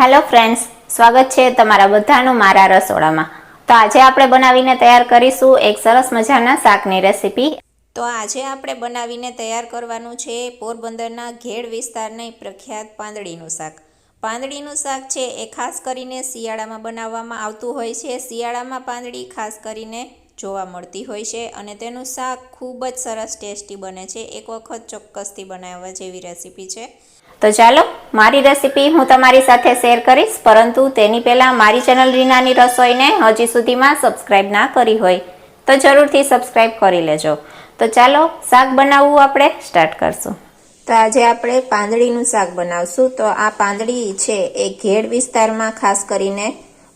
Hello friends સ્વાગત છે તમારા બધાનું મારા રસોડામાં. તો આજે આપણે બનાવીને તૈયાર કરીશું એક સરસ મજાના શાકની રેસીપી. તો આજે આપણે બનાવીને તૈયાર કરવાનું છે પોરબંદરના ઘેડ વિસ્તારની પ્રખ્યાત પાંદડીનું શાક. પાંદડીનું શાક છે એ ખાસ કરીને શિયાળામાં બનાવવામાં આવતું હોય છે. શિયાળામાં પાંદડી ખાસ કરીને જોવા મળતી હોય છે અને તેનું શાક ખૂબ જ સરસ ટેસ્ટી બને છે. એક વખત ચોક્કસથી બનાવવા જેવી રેસીપી છે. તો ચાલો, મારી રેસીપી હું તમારી સાથે શેર કરીશ. પરંતુ તેની પહેલાં મારી ચેનલ રીનાની રસોઈને હજી સુધીમાં સબસ્ક્રાઈબ ના કરી હોય, તો જરૂરથી સબસ્ક્રાઈબ કરી લેજો. તો ચાલો, શાક બનાવવું આપણે સ્ટાર્ટ કરશું. તો આજે આપણે પાંદડીનું શાક બનાવશું. તો આ પાંદડી છે એ ઘેડ વિસ્તારમાં ખાસ કરીને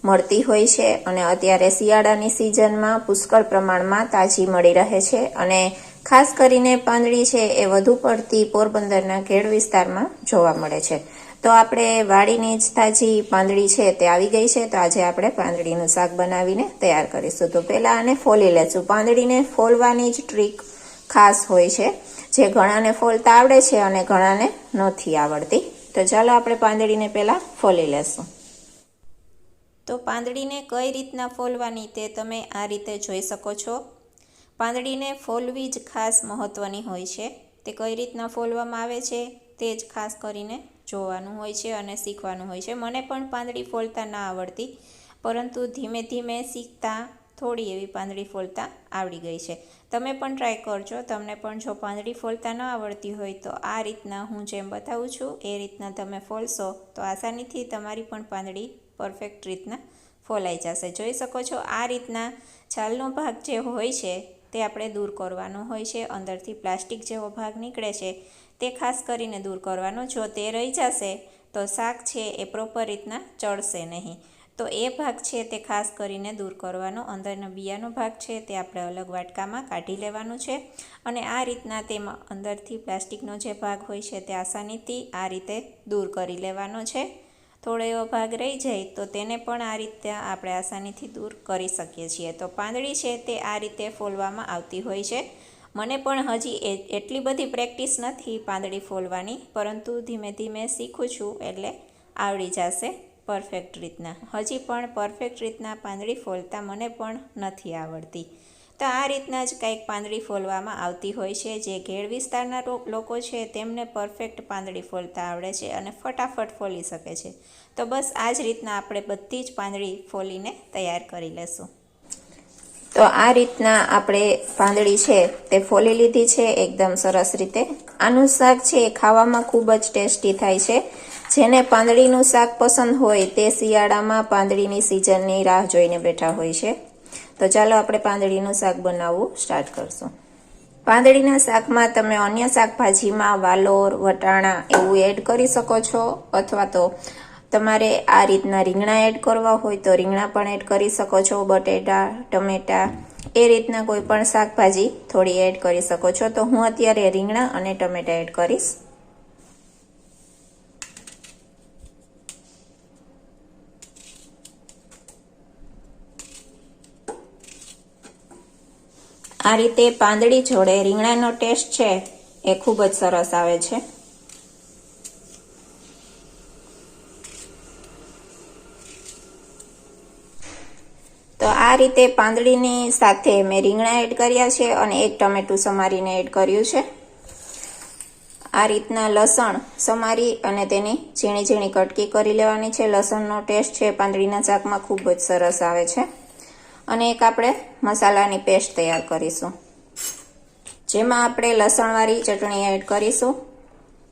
મળતી હોય છે અને અત્યારે શિયાળાની સિઝનમાં પુષ્કળ પ્રમાણમાં તાજી મળી રહે છે અને ખાસ કરીને પાંદડી છે એ વધુ પડતી પોરબંદરના ઘેડ વિસ્તારમાં જોવા મળે છે. તો આપણે વાડીની જ તાજી પાંદડી છે તે આવી ગઈ છે, તો આજે આપણે પાંદડીનું શાક બનાવીને તૈયાર કરીશું. તો પહેલાં આને ફોલી લેશું. પાંદડીને ફોલવાની જ ટ્રીક ખાસ હોય છે. જે ઘણાને ફોલતા આવડે છે અને ઘણાને નથી આવડતી. તો ચાલો આપણે પાંદડીને પહેલાં ફોલી લેશું. તો પાંદડીને કઈ રીતના ફોલવાની તે તમે આ રીતે જોઈ શકો છો. પાંદડીને ફોલવી જ ખાસ મહત્ત્વની હોય છે. તે કઈ રીતના ફોલવામાં આવે છે તે જ ખાસ કરીને જોવાનું હોય છે અને શીખવાનું હોય છે. મને પણ પાંદડી ફોલતા ના આવડતી, પરંતુ ધીમે ધીમે શીખતા થોડી એવી પાંદડી ફોલતા આવડી ગઈ છે. તમે પણ ટ્રાય કરજો. તમને પણ જો પાંદડી ફોલતા ન આવડતી હોય તો આ રીતના હું જેમ બતાવું છું, એ રીતના તમે ફોલશો તો આસાનીથી તમારી પણ પાંદડી પરફેક્ટ રીતના ફોલાઈ જશે. જોઈ શકો છો આ રીતના છાલનો ભાગ જે હોય છે તે આપણે દૂર કરવાનો હોય છે. અંદરથી પ્લાસ્ટિક જેવો ભાગ નીકળે છે. તે ખાસ કરીને દૂર કરવાનો. જો તે રહી જશે, તો શાક છે એ પ્રોપર રીતના ચડશે નહીં. તો એ ભાગ છે તે ખાસ કરીને દૂર કરવાનો. અંદરનો બિયાનો ભાગ છે તે આપણે અલગ વાટકામાં કાઢી લેવાનું છે. અને આ રીતના તેમાં અંદરથી પ્લાસ્ટિકનો જે ભાગ હોય છે તે આસાનીથી આ રીતે દૂર કરી લેવાનો છે. થોડો એવો ભાગ રહી જાય તો તેને પણ આ રીતે આપણે આસાનીથી દૂર કરી શકીએ છીએ. તો પાંદડી છે તે આ રીતે ફોલવામાં આવતી હોય છે. મને પણ હજી એટલી બધી પ્રેક્ટિસ નથી પાંદડી ફોલવાની, પરંતુ ધીમે ધીમે શીખું છું એટલે આવડી જશે પરફેક્ટ રીતના. હજી પણ પરફેક્ટ રીતના પાંદડી ફોલતા મને પણ નથી આવડતી. તો આ રીતના જ કંઈક પાંદડી ફોલવામાં આવતી હોય છે. જે ઘેડ વિસ્તારના લોકો છે તેમને પરફેક્ટ પાંદડી ફોલતા આવડે છે અને ફટાફટ ફોલી શકે છે. તો બસ આ જ રીતના આપણે બધી જ પાંદડી ફોલીને તૈયાર કરી લેશું. તો આ રીતના આપણે પાંદડી છે તે ફોલી લીધી છે એકદમ સરસ રીતે. આનું શાક છે એ ખાવામાં ખૂબ જ ટેસ્ટી થાય છે. જેને પાંદડીનું શાક પસંદ હોય તે શિયાળામાં પાંદડીની સિઝનની રાહ જોઈને બેઠા હોય છે. તો ચાલો આપણે પાંદડીનું શાક બનાવવું સ્ટાર્ટ કરશું. પાંદડીના શાકમાં તમે અન્ય શાકભાજીમાં વાલોર, વટાણા એવું એડ કરી શકો છો, અથવા તો તમારે આ રીતના રીંગણા એડ કરવા હોય તો રીંગણા પણ એડ કરી શકો છો, બટેટા, ટમેટા, એ રીતના કોઈ પણ શાકભાજી થોડી એડ કરી શકો છો. તો હું અત્યારે રીંગણા અને ટમેટા એડ કરીશ. આ રીતે પાંદડી જોડે રીંગણાનો ટેસ્ટ છે એ ખૂબ જ સરસ આવે છે. તો આ રીતે પાંદડીની સાથે મેં રીંગણા એડ કર્યા છે અને એક ટમેટું સમારીને એડ કર્યું છે. આ રીતના લસણ સમારી અને તેની ઝીણી ઝીણી કટકી કરી લેવાની છે. લસણનો ટેસ્ટ છે, પાંદડીના શાકમાં ખૂબ જ સરસ આવે છે. અને એક આપણે મસાલાની પેસ્ટ તૈયાર કરીશું. જેમાં આપણે લસણવાળી ચટણી એડ કરીશું.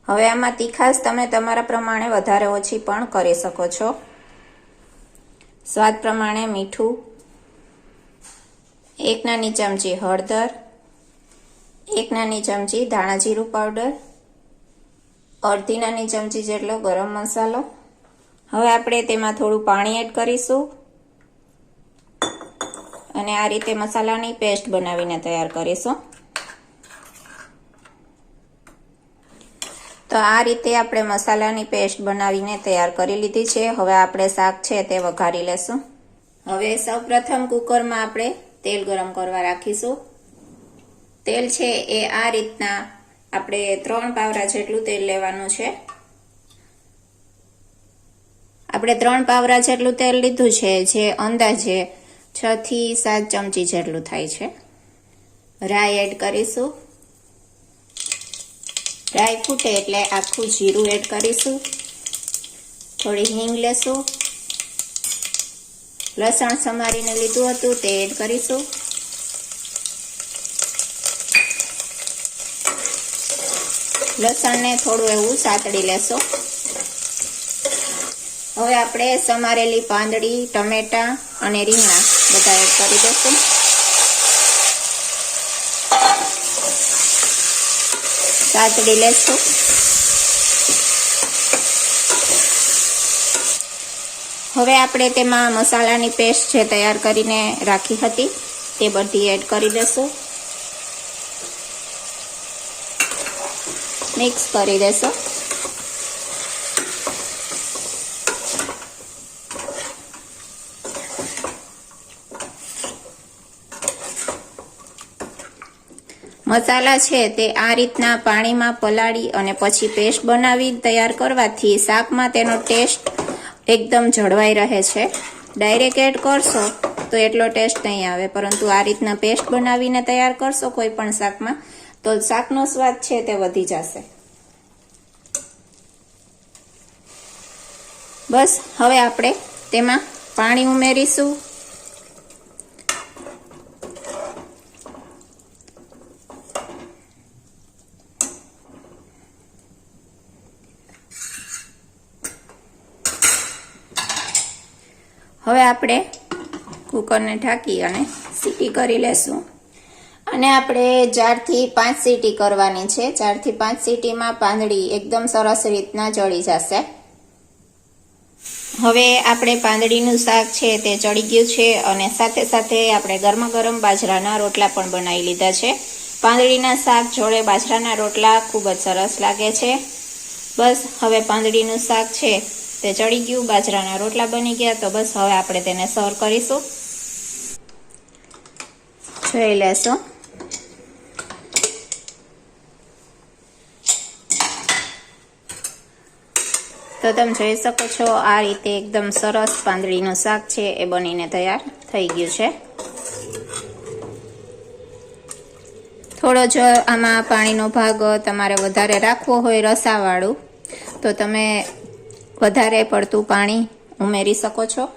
હવે આમાં તીખાશ તમે તમારા પ્રમાણે વધારે ઓછી પણ કરી શકો છો. સ્વાદ પ્રમાણે મીઠું, એક નાની ચમચી હળદર, એક નાની ચમચી ધાણા જીરું પાવડર, અડધી નાની ચમચી જેટલો ગરમ મસાલો. હવે આપણે તેમાં થોડું પાણી એડ કરીશું. અને આ રીતે મસાલાની પેસ્ટ બનાવીને તૈયાર કરીશું. તો આ રીતે આપણે મસાલાની પેસ્ટ બનાવીને તૈયાર કરી લીધી છે. હવે આપણે શાક છે તે વઘારી લેશું. હવે સૌપ્રથમ કુકરમાં આપણે તેલ ગરમ કરવા રાખીશું. તેલ છે એ આ રીતના આપણે ત્રણ પાવરા જેટલું તેલ લેવાનું છે. આપણે ત્રણ પાવરા જેટલું તેલ લીધું છે, જે અંદાજે છ થી સાત ચમચી જેટલું થાય છે. રાઈ એડ કરીશું. રાઈ ફૂટે એટલે આખું જીરું એડ કરીશું. થોડી હિંગ લેશું. લસણ સમારીને લીધું હતું તે એડ કરીશું. લસણને થોડું એવું સાતડી લેશું. હવે આપણે સમારેલી પાંદડી, ટમેટા અને રીંગણા બધા એડ કરી દઈશું. સાતડી લેશું. હવે આપણે તેમાં મસાલાની પેસ્ટ જે તૈયાર કરીને રાખી હતી, તે બધી એડ કરી દઈશું. મિક્સ કરી દેશું મસાલા છે તે આ રીતના પાણીમાં પલાળી અને પછી પેસ્ટ બનાવી તૈયાર કરવાથી શાકમાં તેનો ટેસ્ટ એકદમ જળવાઈ રહે છે. ડાયરેક્ટ એડ કરશો તો એટલો ટેસ્ટ નહીં આવે, પરંતુ આ રીતના પેસ્ટ બનાવીને તૈયાર કરશો કોઈ પણ શાકમાં, તો શાકનો સ્વાદ છે તે વધી જશે. બસ, હવે આપણે તેમાં પાણી ઉમેરીશું. હવે આપણે કુકરને ઢાંકી અને સીટી કરી લેશું. અને આપણે ચારથી પાંચ સીટી કરવાની છે. ચારથી પાંચ સીટીમાં પાંદડી એકદમ સરસ રીતના ચડી જશે. હવે આપણે પાંદડીનું શાક છે તે ચડી ગયું છે અને સાથે સાથે આપણે ગરમા ગરમ બાજરાના રોટલા પણ બનાવી લીધા છે. પાંદડીના શાક જોડે બાજરાના રોટલા ખૂબ જ સરસ લાગે છે. બસ, હવે પાંદડીનું શાક છે તે ચડી ગયું, બાજરાના રોટલા બની ગયા, તો બસ હવે આપણે તેને સર્વ કરીશું. જોઈ લેશું. તો તમે જોઈ શકો છો, આ રીતે એકદમ સરસ પાંદડીનું શાક છે, એ બનીને તૈયાર થઈ ગયું છે. થોડો જો આમાં પાણીનો ભાગ તમારે વધારે રાખવો હોય રસાવાળું, તો તમે વધારે પડતું પાણી ઉમેરી શકો છો?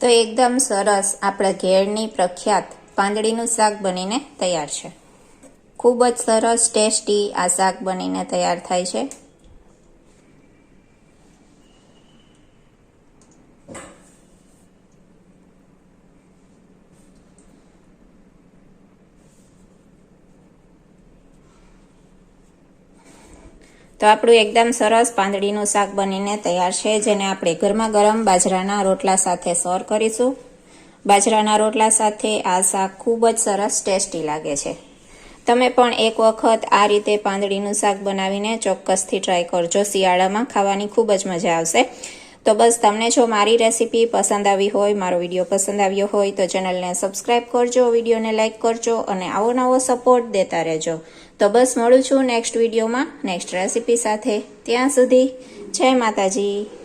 તો એકદમ સરસ. આપણા ઘેરની પ્રખ્યાત પાંદડીનું શાક બનીને તૈયાર છે. ખૂબ જ સરસ, ટેસ્ટી આ શાક બનીને તૈયાર થાય છે. તો આપણું એકદમ સરસ પાંદડીનું શાક બનીને તૈયાર છે, જેને આપણે ગરમા ગરમ બાજરાના રોટલા સાથે સર્વ કરીશું. બાજરાના રોટલા સાથે આ શાક ખૂબ જ સરસ ટેસ્ટી લાગે છે. તમે પણ એક વખત આ રીતે પાંદડીનું શાક બનાવીને ચોક્કસથી ટ્રાય કરજો. શિયાળામાં ખાવાની ખૂબ જ મજા આવશે. તો બસ તમને જો મારી રેસીપી પસંદ આવી હોય, મારો વીડિયો પસંદ આવ્યો હોય, તો ચેનલને સબસ્ક્રાઈબ કરજો, વિડીયોને લાઇક કરજો અને આવો નવો સપોર્ટ દેતા રહેજો. તો બસ મળું છું નેક્સ્ટ વિડીયોમાં, નેક્સ્ટ રેસીપી સાથે. ત્યાં સુધી જય માતાજી.